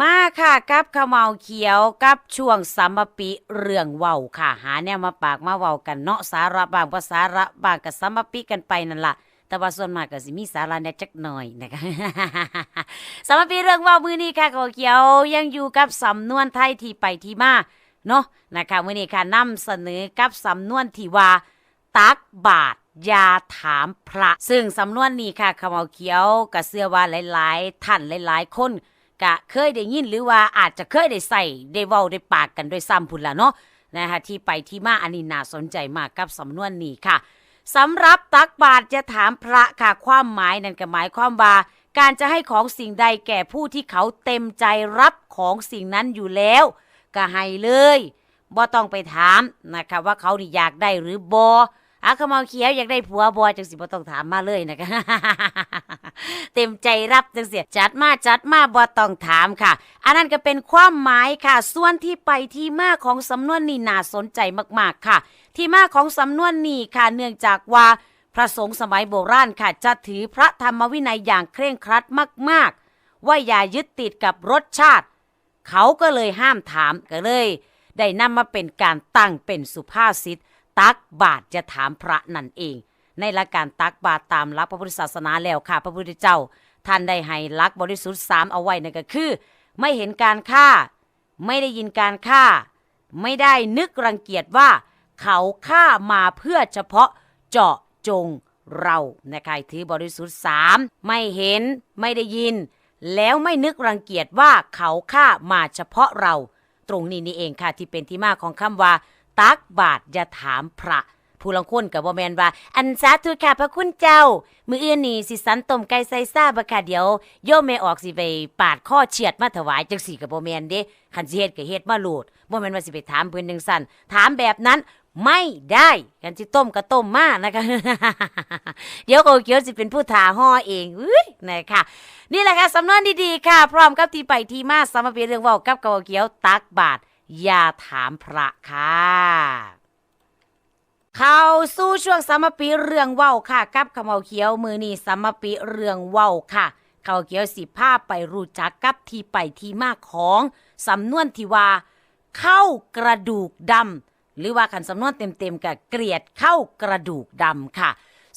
มาค่ะกับขาวเมาเขียวกับช่วงสัมมปิเรื่องเว้าค่ะ หาแนวมาปากมาเว้ากันเนาะสาระบางภาษาระบางกับสัมมปิกันไปนั่นล่ะแต่ว่าส่วนมากก็สิมีสาระแน่จักหน่อยนะคะสำหรับปีเรื่องเว่ามือนี้ค่ะขาเขียวยังอยู่กับสำนวนไทยที่ไปที่มาเนาะนะคะมือนี้ค่ะนำเสนอกับสำนวนที่ว่าตักบาทยาถามพระ ซึ่งสำนวนนี้ค่ะขมเอาเขียวก็เชื่อว่าหลาย ๆ ท่านหลาย ๆ คน ก็เคยได้ยินหรือว่าอาจจะเคยได้ใส่ได้เว้าได้ปากกันด้วยซ้ำพุ่นละเนาะนะคะที่ไปที่มาอันนี้น่าสนใจมากกับสำนวนนี้ค่ะสำหรับตักบาตรจะถามพระค่ะความหมายนั่นก็หมายความว่าการจะให้ของสิ่งใดแก่ผู้ที่เขาเต็มใจรับของสิ่งนั้นอยู่แล้ว ก็ให้เลยบ่ต้องไปถามนะคะว่าเขานี่อยากได้หรือบ่อาขมเอาเขียวอยากได้ผัวบ่จังสิบ่ต้องถามมาเลยนะคะ เต็มใจรับจังเสียจัดมาจัดมาบ่ต้องถามค่ะ อันนั้นก็เป็นความหมายค่ะ ส่วนที่ไปที่มาของสำนวนนี้น่าสนใจมากๆค่ะ ที่มาของสำนวนนี้ค่ะเนื่องจากว่าพระสงฆ์สมัยโบราณค่ะจะถือพระธรรมวินัยอย่างเคร่งครัดมาก ๆ ว่าอย่ายึดติดกับรสชาติ เขาก็เลยห้ามถามก็เลย ได้นำมาเป็นการตั้งเป็นสุภาษิตตักบาทจะถามพระนั่นเอง ในหลักการตักบาตรตามหลักพระพุทธศาสนาแล้วค่ะ พระพุทธเจ้า ท่านได้ให้หลักบริสุทธิ์สามเอาไว้นั่นก็คือ ไม่เห็นการฆ่า ไม่ได้ยินการฆ่า ไม่ได้นึกรังเกียจว่า เขาฆ่ามาเพื่อเฉพาะเจาะจงเรานะคะถือบริสุทธิ์สามไม่เห็นไม่ได้ยิน แล้วไม่นึกรังเกียจว่าเขาฆ่ามาเฉพาะเรา ตรงนี้นี่เองค่ะที่เป็นที่มาของคำว่า ตักบาทอย่าถามพระ ผู้ลังคนกับบ่แมนว่า อันสาธุค่ะพระคุณเจ้า มืออื่นนี่สิสันต้มไก่ใส่ซ่าบะค่ะเดี๋ยว โยมแม่ออกสิไปปาดข้อเฉียดมาถวายจังสี่กับบ่แมนเด้คันสิเฮ็ดก็เฮ็ดมาโลดบ่แมนว่าสิไปถามเพิ่นจังซั่นถามแบบนั้นไม่ได้กันสิต้มก็ต้มมานะคะ เดี๋ยวโกเกียวสิเป็นผู้ถาห่อเองอุ้ยนะคะนี่แหละค่ะสำนวนดีๆค่ะ พร้อมกับที่ไปที่มาสำหรับเรื่องว้ากับโกเกียวตักบาทอย่าถามพระค่ะ สู่ช่วงสามปีเรื่องเว้าค่ะ กับขมเอาเขียวมือนี่สามปีเรื่องเว้าค่ะเขาเขียวสิภาพไปรู้จักกับที่ไปที่มาของสำนวนที่ว่าเข้ากระดูกดำหรือว่าขันสำนวนเต็มๆกับเกลียดเข้ากระดูกดำค่ะ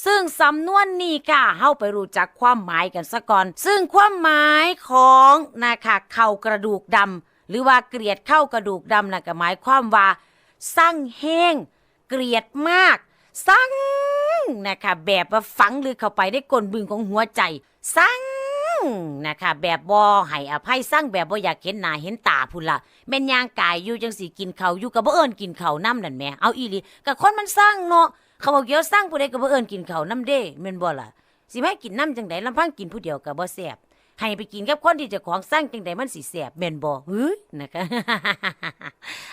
ซึ่งสำนวนนี้ค่ะเฮาไปรู้จักความหมายกันซะก่อน ซึ่งความหมายของนะคะเข้ากระดูกดำหรือว่าเกลียดเข้ากระดูกดำน่ะก็หมายความว่า สั่งแห้งเกลียดมาก สั่งนะคะแบบว่าฝังลึกเข้าไปในก้นบึงของหัวใจ สั่งนะคะแบบบ่ให้อภัยสั่งแบบบ่อยากเห็นหน้าเห็นตาพุ่นละแม่นย่างกายอยู่จังสิกินเขาอยู่กับบ่เอิ้นกินเขาน้ำนั่นแม่เอาอีหลีก็คนมันสร้างเนาะเขาบอกเกี่ยวสร้างผู้ใดก็บ่เอิ้นกินเขาน้ำเด้แม่นบ่ล่ะสิให้กินน้ำจังไดลำพังกินผู้เดียวก็บ่แซ่บ ให้ไปกินกับคนที่เจ้าของสร้างจังไดมันสิแซ่บแม่นบ่เฮ้ยนะคะ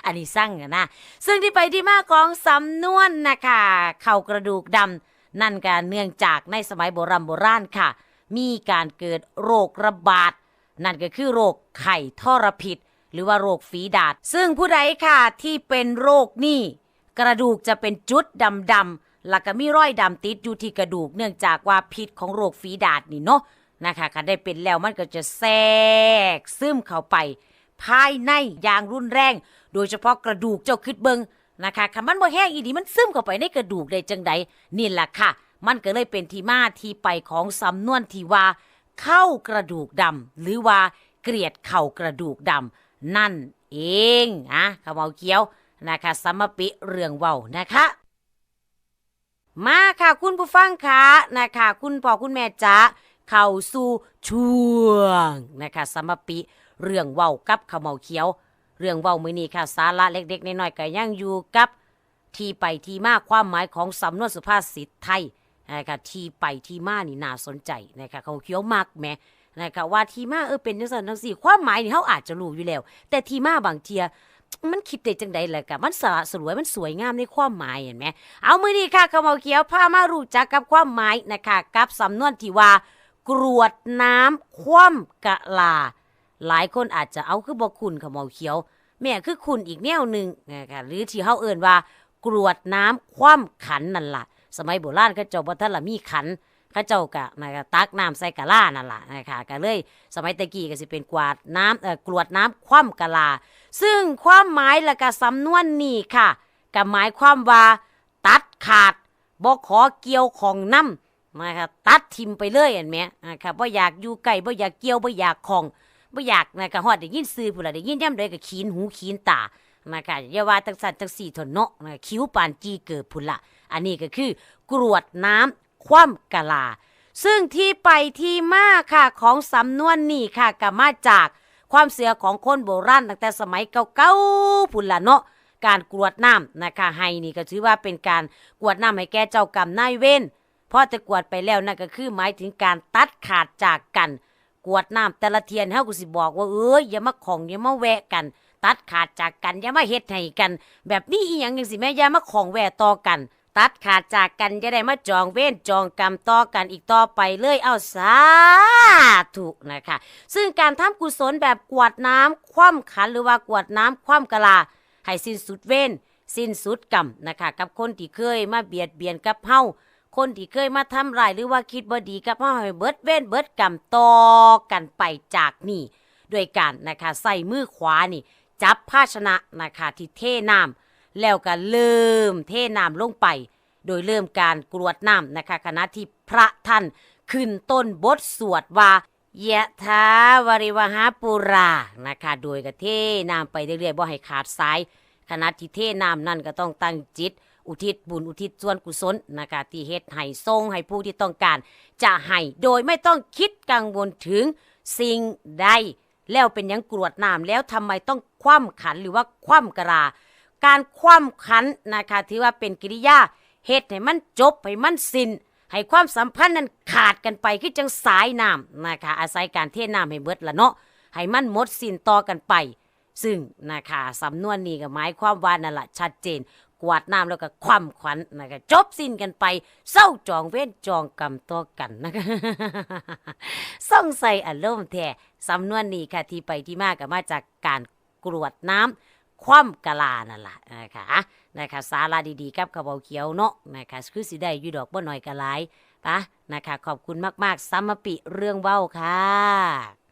อันนี้สร้างอะนะ ซึ่งที่ไปที่มาของสำนวนนะคะเข่ากระดูกดำนั่นก็เนื่องจากในสมัยโบราณโบราณค่ะ มีการเกิดโรคระบาด นั่นก็คือโรคไข่ทรพิษ หรือว่าโรคฝีดาษ ซึ่งผู้ใดค่ะที่เป็นโรคนี่กระดูกจะเป็นจุดดำๆแล้วก็มีรอยดำติดอยู่ที่กระดูกเนื่องจากว่าพิษของโรคฝีดาษนี่เนาะ นะคะคันได้เป็นแล้วมันก็จะแทรกซึมเข้าไป ภายในอย่างรุนแรง โดยเฉพาะกระดูกเจ้าคิดเบิงนะคะคำมันบ่แห้งอีดีมันซึมเข้าไปในกระดูกได้จังใดนี่แหละค่ะ มันก็เลยเป็นที่มาที่ไปของสำนวนที่ว่า เข้ากระดูกดำหรือว่าเกลียดเข่ากระดูกดำนั่นเองอะขาเอาเขี้ยวนะคะสัมปิเรื่องเว้านะคะ มาค่ะคุณผู้ฟังค่ะนะคะ คุณพ่อคุณแม่จ๋า เข้าสู่ช่วงนะคะสัมปิ เรื่องเว้ากับขาวเมาเขียว เรื่องเว้ามือนี้ค่ะ สาระเล็กๆน้อยๆก็ยังอยู่กับ ที่ไปที่มาความหมายของสำนวนสุภาษิตไทยนะคะที่ไปที่มานี่น่าสนใจนะคะเขาเขียวมากแหมนะคะว่าที่มาเออเป็นจังซั่นจังซี่ความหมายนี่เฮาอาจจะรู้อยู่แล้ว แต่ที่มาบางเทียมันคิดได้จังใดแหละกะมันสละสวยมันสวยงามในความหมายเห็นไหมเอามือนี้ค่ะขาวเหมาเขียวพามารู้จักกับความหมายนะคะกับสำนวนที่ว่า กรวดน้ำคว่ำกะลา หลายคนอาจจะเอาคือบ่คุณขาวเหมาเขียว แม่คือคุณอีกแนวหนึ่งนะคะหรือที่เฮาเอิ่นว่า กรวดน้ำคว่ำขันนั่นล่ะ สมัยโบราณก็เจ้าบ่ทันละมีขันเข้าเจ้ากะนะคะตักน้ำใส่กะลานั่นล่ะนะคะก็เลย สมัยตะกี้ก็สิเป็นกวาดน้ำเอ่อกรวดน้ำคว่ำกะลา ซึ่งความหมายและก็สำนวนนี้ค่ะก็หมายความว่า ตัดขาดบ่ขอเกี่ยวของน้ำ นะคะตัดทิมไปเลยเห็นไหมนะคะบ่อยากอยู่ไกลบ่อยากเกี่ยวบ่อยากของบ่อยากนะคะฮอดได้ยินซื้อพุ่นละได้ยินย่ำใดก็ขีนหูขีนตานะคะอย่าว่าจังสันจังสี่ถอะเนาะคิ้วปานจีเกิดพุ่นละอันนี้ก็คือกรวดน้ำคว่ำกะลา ซึ่งที่ไปที่มาค่ะของสำนวนนี้ค่ะก็มาจากความเสือของคนโบราณตั้งแต่สมัยเก่าๆพุ่นละเนาะการกรวดน้ำนะคะให้นี่ก็ถือว่าเป็นการกรวดน้ำให้แก่เจ้ากรรมนายเวร พราะแต่กวดไปแล้วนั่นก็คือหมายถึงการตัดขาดจากกัน กวดน้ำแต่ละเทียนเฮาก็สิบอกว่าเอ้ยอย่ามาของอย่ามาแวะกัน ตัดขาดจากกันอย่ามาเฮ็ดให้กัน แบบนี้อีหยังจังสิแม่อย่ามาของแวะต่อกัน ตัดขาดจากกันจะได้มาจองเว้นจองกรรมต่อกันอีกต่อไปเลยเอาสาธุนะคะ ซึ่งการทำกุศลแบบกวดน้ำคว่ำขันหรือว่ากวดน้ำคว่ำกะลาให้สิ้นสุดเว้นสิ้นสุดกรรมนะคะ กับคนที่เคยมาเบียดเบียนกับเฮา คนที่เคยมาทำร้ายหรือว่าคิดบ่ดีกับเฮาให้เบิดเว้นเบิดกรรมต่อกันไปจากนี่ด้วยการนะคะใส่มือขวานี่ จับภาชนะนะคะที่เทน้ำแล้วก็เริ่มเทน้ำลงไป โดยเริ่มการกรวดน้ำนะคะขณะที่พระท่านขึ้นต้นบทสวดว่ายะทาวริวหาปุรานะคะ โดยกระเทน้ำไปเรื่อยๆบ่ให้ขาดสาย ขณะที่เทน้ำนั่นก็ต้องตั้งจิต อุทิศบุญอุทิศส่วนกุศลนะคะที่เฮ็ดให้ทรงให้ผู้ที่ต้องการ จะให้โดยไม่ต้องคิดกังวลถึงสิ่งใดแล้วเป็นยังกรวดน้ำแล้วทำไมต้องคว่ำขันหรือว่าคว่ำกระลาการคว่ำขันนะคะถือว่าเป็นกิริยาเหตุให้มันจบให้มันสิ้นให้ความสัมพันธ์นั้นขาดกันไปคือจังสายน้ำนะคะอาศัยการเทน้ำให้เบิดละเนาะให้มันหมดสิ้นต่อกันไป ซึ่งนะคะสำนวนนี้ก็หมายความว่านั่นแหละชัดเจน วาดน้ำแล้วก็คว่ำขวัญนะคะจบสิ้นกันไปเศร้าจองเว้นจองกรรมต่อกันนะคะส่องใส่อารมณ์แท้สำนวนนี้ค่ะที่ไปที่มาก็มาจากการกรวดน้ำคว่ำกะลานั่นแหละนะคะอะนะคะสาระดีๆกับกระเบาเขียวเนาะนะคะคือสิได้อยู่ดอกบ่หน่อยกะหลายปะนะคะขอบคุณมากๆซัมมปิเรื่องเว้าค่ะ